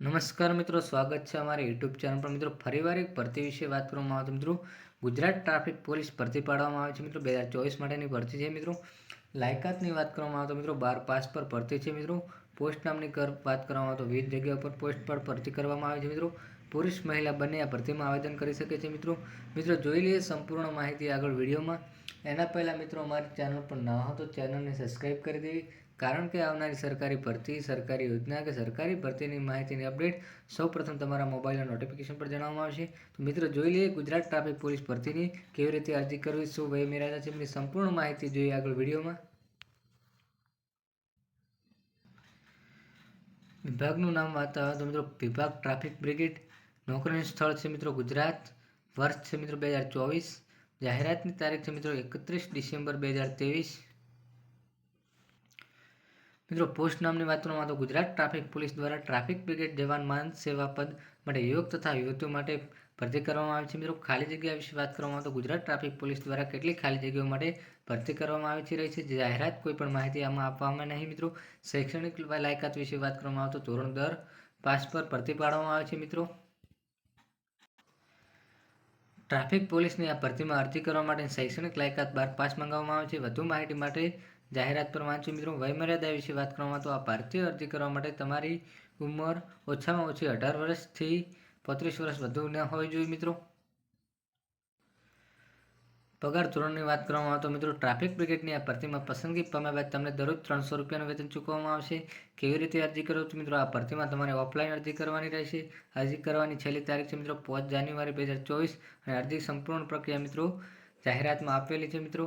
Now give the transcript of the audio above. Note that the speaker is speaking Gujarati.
નમસ્કાર મિત્રો, સ્વાગત છે અમારી યુટ્યુબ ચેનલ પર. મિત્રો, ફરીવાર એક ભરતી વિશે વાત કરવામાં આવે તો મિત્રો, ગુજરાત ટ્રાફિક પોલીસ ભરતી પાડવામાં આવે છે મિત્રો. બે ચોવીસ માટેની ભરતી છે મિત્રો. લાયકાતની વાત કરવામાં આવે તો મિત્રો, બાર પાસ પર ભરતી છે મિત્રો. પોસ્ટ નામની વાત કરવામાં આવે તો વિવિધ જગ્યા પર પોસ્ટ પર ભરતી કરવામાં આવે છે મિત્રો. પુરુષ, મહિલા બંને આ ભરતીમાં આવેદન કરી શકે છે મિત્રો. મિત્રો, જોઈ લઈએ સંપૂર્ણ માહિતી આગળ વિડીયોમાં. એના પહેલાં મિત્રો અમારી ચેનલ પર ના હો તો ચેનલને સબસ્ક્રાઈબ કરી દેવી. કારણ કે આવનારી સરકારી ભરતી, સરકારી યોજના કે સરકારી ભરતીની માહિતીની અપડેટ સૌપ્રથમ તમારા મોબાઈલના નોટિફિકેશન પર જણાવવામાં આવશે. તો મિત્રો જોઈ લઈએ ગુજરાત ટ્રાફિક પોલીસ ભરતીની કેવી રીતે અરજી કરવી, શું વય મેળવ્યા છે એમની સંપૂર્ણ માહિતી જોઈએ આગળ વિડીયોમાં. વિભાગનું નામ વાંચતા હોય તો મિત્રો વિભાગ ટ્રાફિક બ્રિગેડ. નોકરીનું સ્થળ છે મિત્રો ગુજરાત. વર્ષ છે મિત્રો બે હજાર ચોવીસ. જાહેરાતની તારીખ છે મિત્રો એકત્રીસ ડિસેમ્બર બે હજાર ત્રેવીસ. મિત્રો પોસ્ટ નામની વાત કરવામાં તો ગુજરાત ટ્રાફિક પોલીસ દ્વારા ટ્રાફિક બ્રિગેડ જવાન માન સેવા પદ માટે યુવક તથા યુવતીઓ માટે ભરતી કરવામાં આવી છે. મિત્રો ખાલી જગ્યા વિશે વાત કરવામાં તો ગુજરાત ટ્રાફિક પોલીસ દ્વારા કેટલી ખાલી જગ્યાઓ માટે ભરતી કરવામાં આવી રહી છે? જાહેરાત કોઈ પણ માહિતી આમાં આપવામાં નહીં. મિત્રો શૈક્ષણિક લાયકાત વિશે વાત કરવામાં આવે તો ધોરણ દર પાસ પર ભરતી પાડવામાં આવે છે. મિત્રો ટ્રાફિક પોલીસની આ ભરતીમાં અરજી કરવા માટે શૈક્ષણિક લાયકાત બાર પાસ મંગાવવામાં આવે છે. વધુ માહિતી માટે જાહેરાત પર વાંચો મિત્રો. વયમર્યાદા વિશે વાત કરવામાં તો આ ભારતીય અરજી કરવા માટે તમારી ઉંમર ઓછામાં ઓછી અઢાર વર્ષથી પત્રીસ વર્ષ વધુ ન હોવી જોઈએ મિત્રો. પગાર ધોરણની વાત કરવામાં આવે તો મિત્રો ટ્રાફિક બ્રિગેડની આ ભરતીમાં પસંદગી પામ્યા બાદ તમને દરરોજ ત્રણસો રૂપિયાનું વેતન ચૂકવવામાં આવશે. કેવી રીતે અરજી કરો તો મિત્રો આ ભરતીમાં તમારે ઓફલાઈન અરજી કરવાની રહેશે. અરજી કરવાની છેલ્લી તારીખ છે મિત્રો પાંચ જાન્યુઆરી બે હજાર ચોવીસ અને અરજી સંપૂર્ણ પ્રક્રિયા મિત્રો જાહેરાતમાં આપેલી છે મિત્રો.